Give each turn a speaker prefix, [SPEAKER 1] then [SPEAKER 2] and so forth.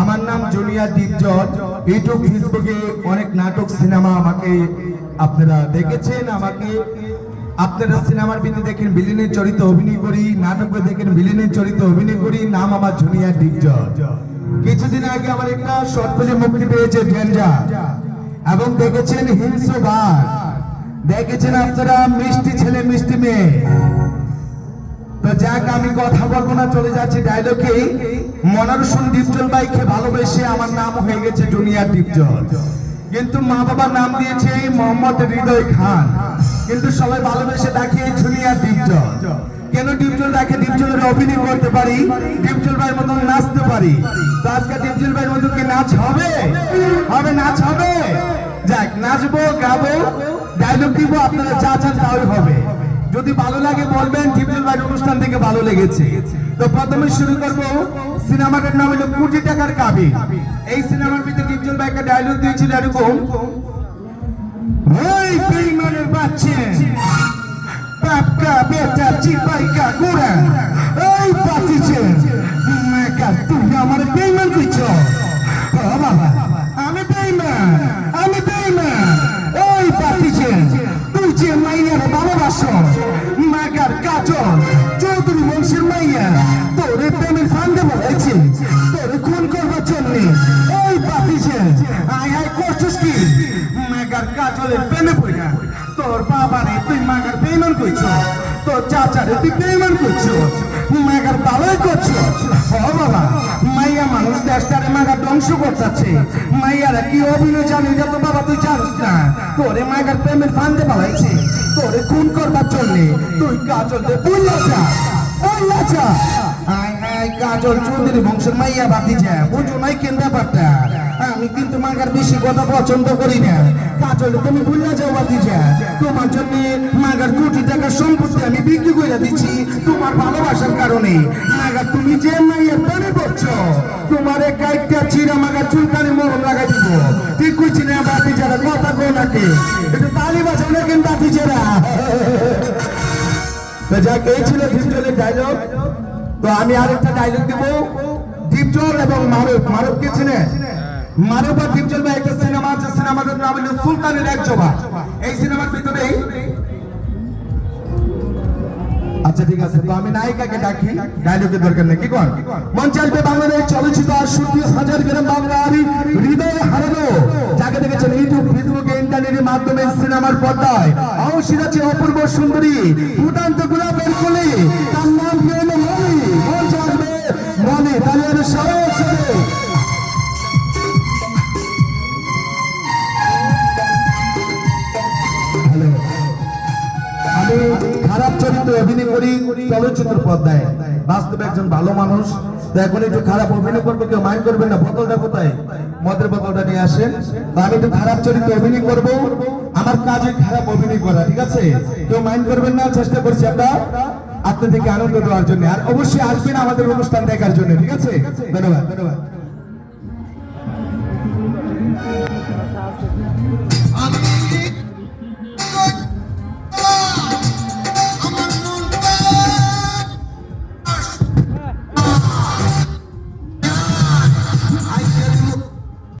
[SPEAKER 1] আমার নাম Junya Dipjol YouTube, ফেসবুকে অনেক নাটক, সিনেমা আমাকে আপনারা দেখেছেন, আমাকে আপনারা সিনেমার বিধি দেখেন বিলিনের চরিত্র অভিনয় করি নাটকে দেখেন বিলিনের চরিত্র অভিনয় করি, নাম আমার জুনিয়া দীপজল কিছুদিন আগে আমার একটা ফিল্ম মুক্তি পেয়েছে ডেঞ্জা এবং দেখেছেন হিংস্র দেখেছেন আপনারা মিষ্টি ছেলে, মিষ্টি মেয়ে। তো যাক, আমি কথা বলব না, চলে যাচ্ছি ডায়লগে মনারসুন ডিপজল বাইকে ভালোবেসে আমার নাম হয়ে গেছে জুনিয়া ডিপজল। কিন্তু মা বাবার নাম দিয়েছে মোহাম্মদ হৃদয় খান। কিন্তু সবাই ভালোবেসে ডাকে জুনিয়া ডিপজল। কেন ডিপজল ডাকে? ডিপজলের অভিনয় করতে পারি, ডিপজল ভাইয়ের মতন নাচতে পারি। তো আজকে ডিপজল ভাইয়ের মতন কি নাচ হবে? হবে, নাচ হবে। যাক, নাচবো, গাবো ডায়লগ দিব, আপনারা যা চান তাই হবে। যদি ভালো লাগে বলবেন টিপিএল ভাই অনুষ্ঠান থেকে ভালো লেগেছে। তো প্রথমে শুরু করব সিনেমাটার নাম হলো কোটি টাকার কাবি। এই সিনেমার ভিতরে টিপিএল ভাই একটা ডায়লগ দিয়েছিল এরকম বাচ্চা বেটা, চিপাইকা, গুড়া চৌধুরী বংশের মাইয়া, তোরে প্রেমের ফান্দে বলেছে তোরে খুন করবার জন্য। ওই পাতিছে আয় আয় করছিস কি? মাগার কাজলের প্রেমে পড়া তোর বাবারে তুই মাগার বেইমান কইছ, তোর চাচারে তুই বেইমান কইছ, মাগার ভালোই করছ বাবা, মাইয়া মানুষ দেশটারে মাগার ধ্বংস করতেছে। মাইয়ারা কি অভিনয় জানি এটা তো বাবা, তুই জানিস না। তোরে মাগার প্রেমের ফান্দে পালাইছে তোরে খুন করবার জন্য তুই কাজল বুঝলা যা। মাইয়া ব্যাপারটা? আমি কিন্তু বিক্রি করে দিচ্ছি তোমার ভালোবাসার কারণে। মাগার, তুমি যে মাইয়ের প্রেমে পড়ছো, তোমার গাইডটা চিরা মাগার চুলকানি মরম লাগাই দিব। ঠিক কইছি না বাতি যারা কথা কো। নাকি একটু তালি বাজাও না কেন বাতি যারা এই ছিল ডিপজলের ডায়লগ তো আমি আরেকটা ডায়লগ দেব। ডিপজল এবং মারুফ। মারুফ কে চিনে? মারুফ আর ডিপজল একটা সিনেমা আছে সিনেমাটার নাম হলো সুলতানের এক জবা। এই সিনেমার আচ্ছা ঠিক আছে, তো আমি নায়িকাকে ডাকি। ডায়লগের দরকার নেই। কি চাইবে বাংলাদেশ চলচ্চিত্র আর হাজার গ্রাম বাংলা আমি হৃদয়ে হারানো। যাকে দেখেছেন ইউটিউব ইন্টারনেটের মাধ্যমে সিনেমার পর্দায়। অবশ্যই আছে অপূর্ব সুন্দরী। ফুটান্ত গোলাপের কোলে তার নাম কি হলো মনি মন চাইবে? মনি তাহলে আমি খারাপ চরিত্র অভিনয় করি একজন ভালো মানুষ। তো একটু খারাপ অভিনয় করব, কেউ না। বোতলটা কোথায়? মদের বোতলটা নিয়ে আমি একটু খারাপ চরিত্র অভিনয় করব। কাজে খারাপ অভিনয় করা, ঠিক আছে? কেউ মাইন্ড করবেন না, চেষ্টা করছি আমরা আপনাদেরকে আনন্দ দেওয়ার জন্য। আর অবশ্যই আসবেন আমাদের অনুষ্ঠান দেখার জন্য, ঠিক আছে? ধন্যবাদ। ধন্যবাদ।